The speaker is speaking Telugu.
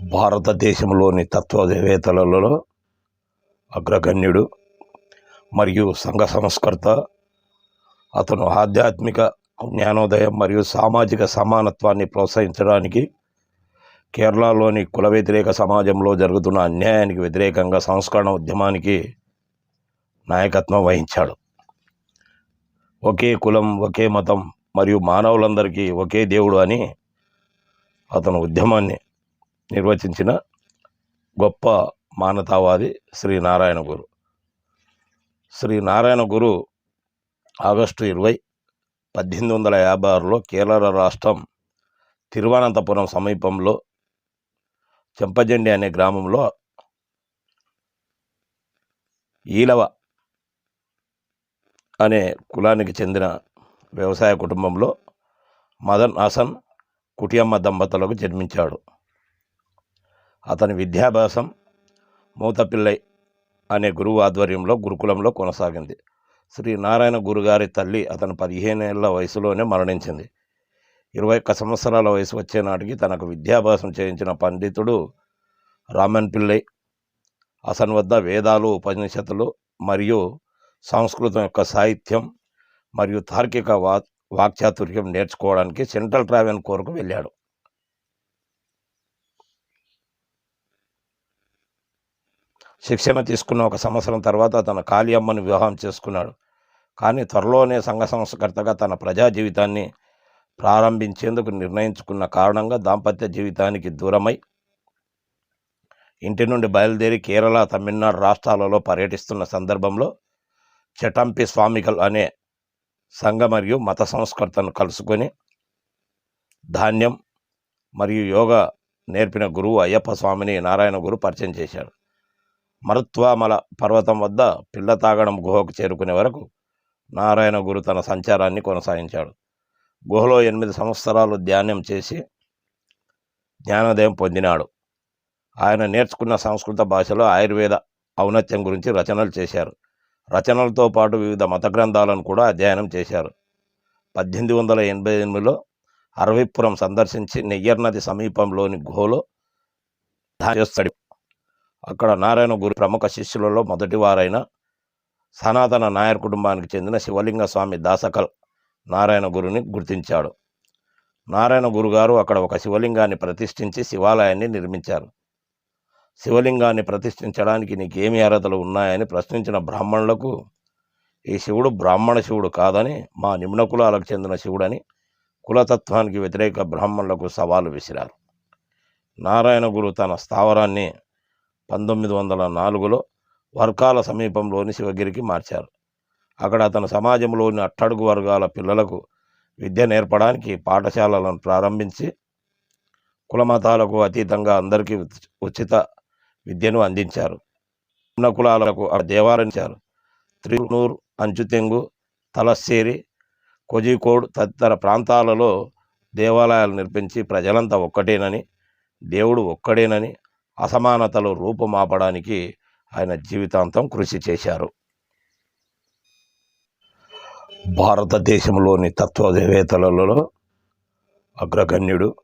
భారతదేశంలోని తత్వవేత్తలలో అగ్రగణ్యుడు మరియు సంఘ సంస్కర్త. అతను ఆధ్యాత్మిక జ్ఞానోదయం మరియు సామాజిక సమానత్వాన్ని ప్రోత్సహించడానికి కేరళలోని కుల వ్యతిరేక సమాజంలో జరుగుతున్న అన్యాయానికి వ్యతిరేకంగా సంస్కరణ ఉద్యమానికి నాయకత్వం వహించాడు. ఒకే కులం ఒకే మతం మరియు మానవులందరికీ ఒకే దేవుడు అని అతను ఉద్యమాన్ని నిర్వచించిన గొప్ప మానతావాది శ్రీ నారాయణ గురు. శ్రీ నారాయణ గురు ఆగస్టు ఇరవై పద్దెనిమిది వందల యాభై ఆరులో కేరళ రాష్ట్రం తిరువనంతపురం సమీపంలో చెంపజెండి అనే గ్రామంలో ఈలవ అనే కులానికి చెందిన వ్యవసాయ కుటుంబంలో మదన్ హసన్ కుటియమ్మ దంపతులకు జన్మించాడు. అతని విద్యాభ్యాసం మూతపిల్లై అనే గురువు ఆధ్వర్యంలో గురుకులంలో కొనసాగింది. శ్రీ నారాయణ గురుగారి తల్లి అతను పదిహేనేళ్ళ వయసులోనే మరణించింది. ఇరవై ఒక్క సంవత్సరాల వయసు వచ్చే నాటికి తనకు విద్యాభ్యాసం చేయించిన పండితుడు రామన్ పిల్లై అతని వద్ద వేదాలు ఉపనిషత్తులు మరియు సంస్కృతం యొక్క సాహిత్యం మరియు తార్కిక వా వాక్చాతుర్యం నేర్చుకోవడానికి సెంట్రల్ ట్రావెన్ కోరుకు వెళ్ళాడు. శిక్షణ తీసుకున్న ఒక సంవత్సరం తర్వాత తన కాళీయమ్మను వివాహం చేసుకున్నాడు. కానీ త్వరలోనే సంఘ సంస్కర్తగా తన ప్రజా జీవితాన్ని ప్రారంభించేందుకు నిర్ణయించుకున్న కారణంగా దాంపత్య జీవితానికి దూరమై ఇంటి నుండి బయలుదేరి కేరళ తమిళనాడు రాష్ట్రాలలో పర్యటిస్తున్న సందర్భంలో చటంపి స్వామికల్ అనే సంఘ మరియు మత సంస్కర్తను కలుసుకొని ధాన్యం మరియు యోగా నేర్పిన గురువు అయ్యప్ప స్వామిని నారాయణ గురు పరిచయం చేశాడు. మరుత్వామల పర్వతం వద్ద పిల్ల తాగడం గుహకు చేరుకునే వరకు నారాయణ గురు తన సంచారాన్ని కొనసాగించాడు. గుహలో ఎనిమిది సంవత్సరాలు ధ్యానం చేసి జ్ఞానోదయం పొందినాడు. ఆయన నేర్చుకున్న సంస్కృత భాషలో ఆయుర్వేద ఔన్నత్యం గురించి రచనలు చేశారు. రచనలతో పాటు వివిధ మత గ్రంథాలను కూడా అధ్యయనం చేశారు. పద్దెనిమిది వందల ఎనభై ఎనిమిదిలో అరవిపురం సందర్శించి నెయ్యర్ నది సమీపంలోని గుహలో చేస్తాడు అక్కడ నారాయణ గురు ప్రముఖ శిష్యులలో మొదటివారైన సనాతన నాయర్ కుటుంబానికి చెందిన శివలింగ స్వామి దాసకల్ నారాయణ గురుని గుర్తించాడు. నారాయణ గురుగారు అక్కడ ఒక శివలింగాన్ని ప్రతిష్ఠించి శివాలయాన్ని నిర్మించారు. శివలింగాన్ని ప్రతిష్ఠించడానికి నీకేమి అర్హతలు ఉన్నాయని ప్రశ్నించిన బ్రాహ్మణులకు ఈ శివుడు బ్రాహ్మణ శివుడు కాదని మా నిమ్న కులాలకు చెందిన శివుడని కులతత్వానికి వ్యతిరేక బ్రాహ్మణులకు సవాలు విసిరారు. నారాయణ గురు తన స్థావరాన్ని పంతొమ్మిది వందల నాలుగులో వర్కాల సమీపంలోని శివగిరికి మార్చారు. అక్కడ అతను సమాజంలోని అట్టడుగు వర్గాల పిల్లలకు విద్య నేర్పడానికి పాఠశాలలను ప్రారంభించి కులమతాలకు అతీతంగా అందరికీ ఉచిత విద్యను అందించారు. ఉన్న కులాలకు ఆ దేవాలయించారు త్రినూర్ అంచుతెంగు తలస్సేరి కోజికోడ్ తదితర ప్రాంతాలలో దేవాలయాలు నిర్మించి ప్రజలంతా ఒక్కటేనని దేవుడు ఒక్కడేనని అసమానతలు రూపుమాపడానికి ఆయన జీవితాంతం కృషి చేశారు. భారతదేశంలోని తత్వవేత్తలలో అగ్రగణ్యుడు